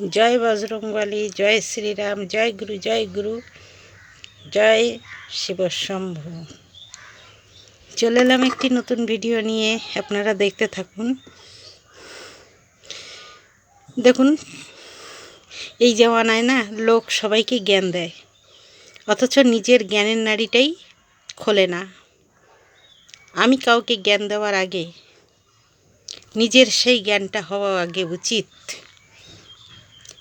জয় বজরংবলী, জয় শ্রীরাম, জয় গুরু জয় গুরু, জয় শিবশম্ভু চলে এলাম একটি নতুন ভিডিও নিয়ে, আপনারা দেখতে থাকুন। দেখুন, এই জামানায় না, লোক সবাইকে জ্ঞান দেয়, অথচ নিজের জ্ঞানের নারীটাই খোলে না। আমি কাউকে জ্ঞান দেওয়ার আগে, নিজের সেই জ্ঞানটা হওয়া আগে উচিত।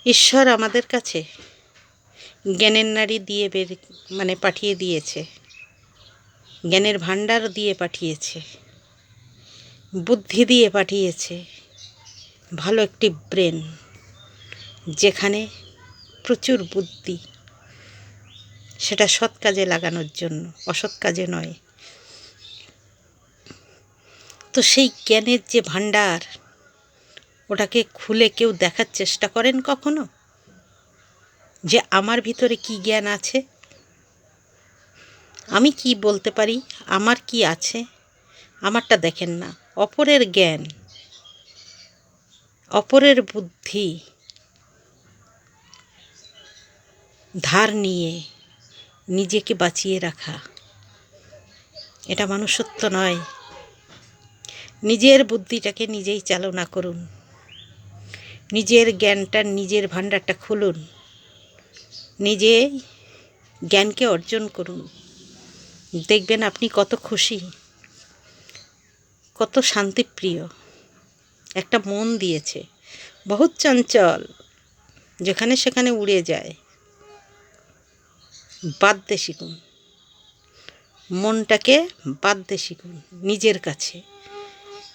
ঈশ্বর আমাদের কাছে জ্ঞানের নারী দিয়ে বের মানে পাঠিয়ে দিয়েছে। জ্ঞানের ভাণ্ডার দিয়ে পাঠিয়েছে। বুদ্ধি দিয়ে পাঠিয়েছে। ভালো একটি ব্রেন, যেখানে প্রচুর বুদ্ধি। সেটা সৎ কাজে লাগানোর জন্য, অসৎ কাজে নয়। তো সেই জ্ঞানের যে ভাণ্ডার ওটাকে খুলে কেউ দেখার চেষ্টা করেন কখনো? যে আমার ভিতরে কি জ্ঞান আছে? আমি কি বলতে পারি? আমার কি আছে? আমারটা দেখেন না। অপরের জ্ঞান, অপরের বুদ্ধি, ধার নিয়ে নিজেকে বাঁচিয়ে রাখা। এটা মানুষত্ব নয়। নিজের বুদ্ধিটাকে নিজেই চালনা করুন। নিজের জ্ঞানটা, নিজের ভাণ্ডারটা খুলুন। নিজে জ্ঞানকে অর্জন করুন। দেখবেন আপনি কত খুশি, কত শান্তিপ্রিয়। একটা মন দিয়েছে, বহুত চঞ্চল, যেখানে সেখানে উড়ে যায়। বাদতে শিখুন। মনটাকে বাদতে শিখুন নিজের কাছে।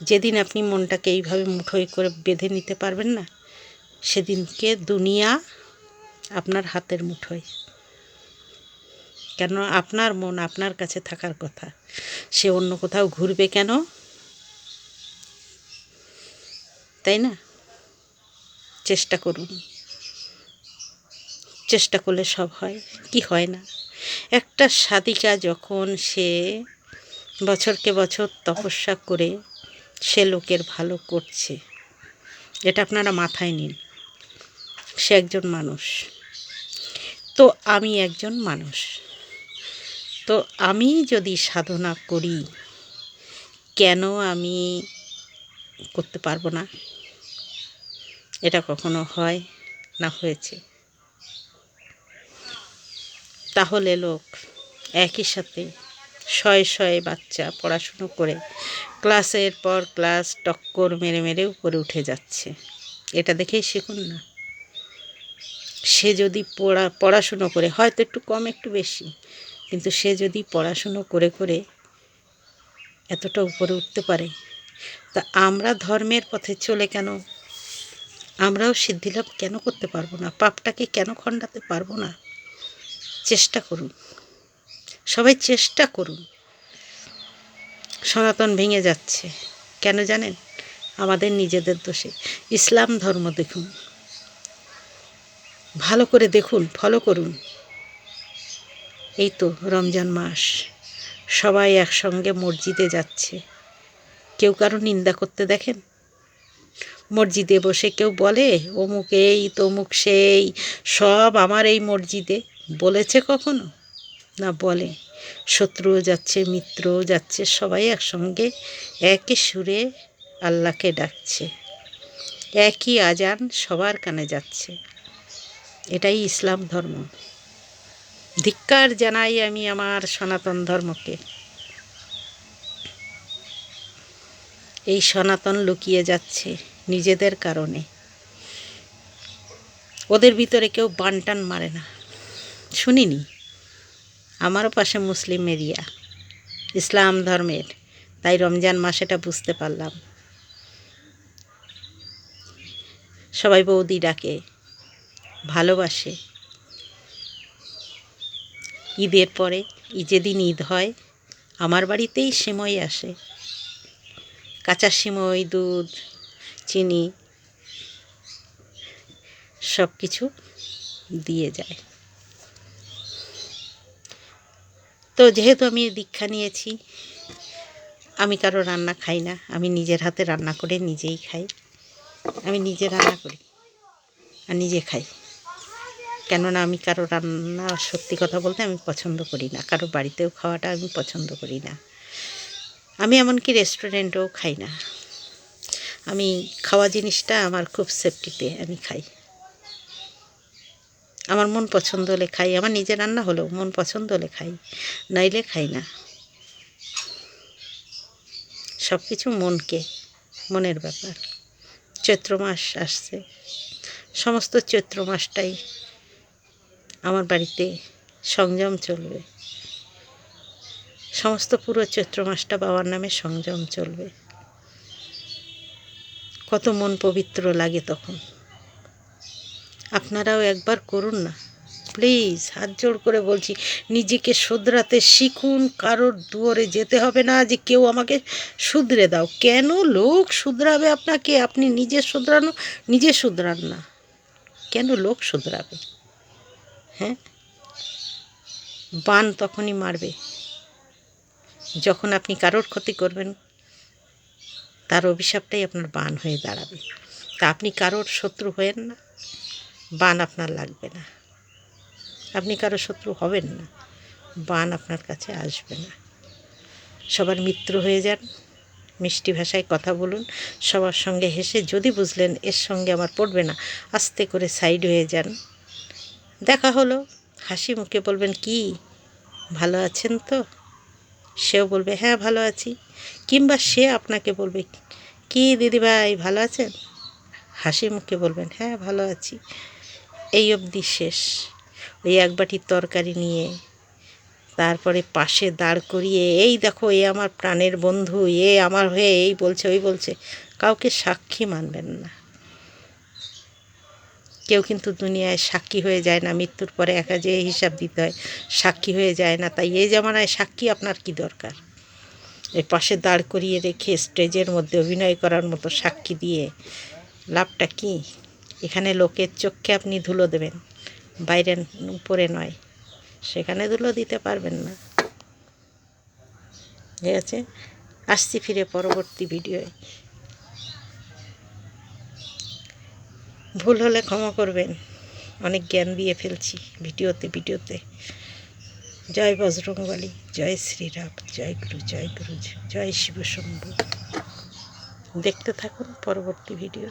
যেদিন আপনি মনটাকে এইভাবে মুঠোই করে বেঁধে নিতে পারবেন না সেদিনকে দুনিয়া আপনার হাতের মুঠোয়। কেন আপনার মন আপনার কাছে থাকার কথা। সে অন্য কোথাও ঘুরবে কেন? তাই না? চেষ্টা করুন। চেষ্টা করলে সব হয়, কি হয় না। একটা সাধিকা যখন সে বছরকে বছর তপস্যা করে, সে লোকের ভালো করছে। এটা আপনারা মাথায় নিন। সে একজন মানুষ। তো আমি একজন মানুষ। তো আমি যদি সাধনা করি, কেন আমি করতে পারব না? এটা কখনো হয় না হয়েছে। তাহলে লোক একই সাথে শয়ে শয়ে বাচ্চা পড়াশুনো করে ক্লাসের পর ক্লাস টক্কর মেরে মেরে উপরে উঠে যাচ্ছে। এটা দেখেই শিখুন না। সে যদি পড়া, পড়াশুনো করে, হয়তো একটু কম, একটু বেশি, কিন্তু সে যদি পড়াশুনো করে করে এতটা উপরে উঠতে পারে, তা আমরা ধর্মের পথে চলে কেন? আমরাও সিদ্ধিলাভ কেন করতে পারব না? পাপটাকে কেন খণ্ডাতে পারব না? চেষ্টা করুন। সবাই চেষ্টা করুন। সনাতন ভেঙে যাচ্ছে। কেন জানেন? আমাদের নিজেদের দোষে। ইসলাম ধর্ম দেখুন। ভালো করে দেখুন ফলো করুন। এই তো রমজান মাস। সবাই একসঙ্গে মসজিদে যাচ্ছে। কেউ কারও নিন্দা করতে দেখেন? মসজিদে বসে কেউ বলে, অমুক এই, তমুক সেই, সব আমার এই মসজিদে। বলেছে কখনো? না বলে। শত্রুও যাচ্ছে, মিত্রও যাচ্ছে, সবাই একসঙ্গে একই সুরে আল্লাহকে ডাকছে। একই আজান সবার কানে যাচ্ছে। এটাই ইসলাম ধর্ম। ধিক্কার জানাই আমি আমার সনাতন ধর্মকে। এই সনাতন লুকিয়ে যাচ্ছে নিজেদের কারণে। ওদের ভিতরে কেউ বানটান মারে না। শুনিনি? আমারও পাশে মুসলিম এরিয়া। ইসলাম ধর্মের। তাই রমজান মাসেটা বুঝতে পারলাম। সবাই বৌদি ডাকে। ভালোবাসে। ঈদের পরে যেদিন ঈদ হয়, আমার বাড়িতেই সিমই আসে। কাঁচা সিমই, দুধ, চিনি সব কিছু দিয়ে যায়। তো যেহেতু আমি দীক্ষা নিয়েছি, আমি কারও রান্না খাই না, আমি নিজের হাতে রান্না করে নিজেই খাই। আমি নিজে রান্না করি আর নিজে খাই। কেননা আমি কারও রান্না সত্যি কথা বলতে আমি পছন্দ করি না। কারও বাড়িতেও খাওয়াটা আমি পছন্দ করি না। আমি এমনকি রেস্টুরেন্টেও খাই না। আমি খাওয়া জিনিসটা আমার খুব সেফটিতে আমি খাই। আমার মন পছন্দ হলে খাই, আমার নিজের রান্না হলেও মন পছন্দ হলে খাই, নাইলে খাই না। সব কিছু মনকে, মনের ব্যাপার। চৈত্র মাস আসছে। সমস্ত চৈত্র মাসটাই আমার বাড়িতে সংযম চলবে। সমস্ত পুরো চৈত্র মাসটা বাবার নামে সংযম চলবে। কত মন পবিত্র লাগে তখন। আপনারাও একবার করুন না। প্লিজ, হাত জোড় করে বলছি, নিজেকে শুধরাতে শিখুন, কারোর দুয়ারে যেতে হবে না যে কেউ আমাকে শুধরে দাও। কেন লোক শুধরাবে আপনাকে? আপনি নিজে শুধরানো, নিজে শুধরান না। কেন লোক শুধরাবে? হ্যাঁ? বান তখনই মারবে। যখন আপনি কারোর ক্ষতি করবেন, তার অভিশাপটাই আপনার বান হয়ে দাঁড়াবে। তা আপনি কারোর শত্রু হয়েন না, বান আপনার লাগবে না। আপনি কারও শত্রু হবেন না, বান আপনার কাছে আসবে না। সবার মিত্র হয়ে যান, মিষ্টি ভাষায় কথা বলুন, সবার সঙ্গে হেসে যদি বুঝলেন এর সঙ্গে আমার পড়বে না, আস্তে করে সাইড হয়ে যান। দেখা হলো। হাসি মুখে বলবেন, কি, ভালো আছেন তো? সেও বলবে হ্যাঁ ভালো আছি। কিংবা সে আপনাকে বলবে, কি দিদিভাই, ভালো আছেন? হাসি মুখে বলবেন হ্যাঁ ভালো আছি। এই অবধি শেষ। ওই এক বাটি তরকারি নিয়ে তারপরে পাশে দাঁড় করিয়ে, এই দেখো, এ আমার প্রাণের বন্ধু, এ আমার হয়ে, এই বলছে, ওই বলছে। কাউকে সাক্ষী মানবেন না। কেউ কিন্তু দুনিয়ায় সাক্ষী হয়ে যায় না, মৃত্যুর পরে একা যে হিসাব দিতে হয়, সাক্ষী হয়ে যায় না। তাই এই জামানায় সাক্ষী আপনার কি দরকার? এই পাশে দাঁড় করিয়ে রেখে স্টেজের মধ্যে অভিনয় করার মতো সাক্ষী দিয়ে লাভটা কি? এখানে লোকের চোখে আপনি ধুলো দেবেন, বাইরে উপরে নয়, সেখানে ধুলো দিতে পারবেন না। ঠিক আছে? আসছি ফিরে পরবর্তী ভিডিওয়। ভুল হলে ক্ষমা করবেন। অনেক জ্ঞান দিয়ে ফেলছি ভিডিওতে ভিডিওতে। জয় বজরংবলী, জয় শ্রীরাম, জয় গুরু জয় গুরু জয় শিব শম্ভু দেখতে থাকুন পরবর্তী ভিডিও।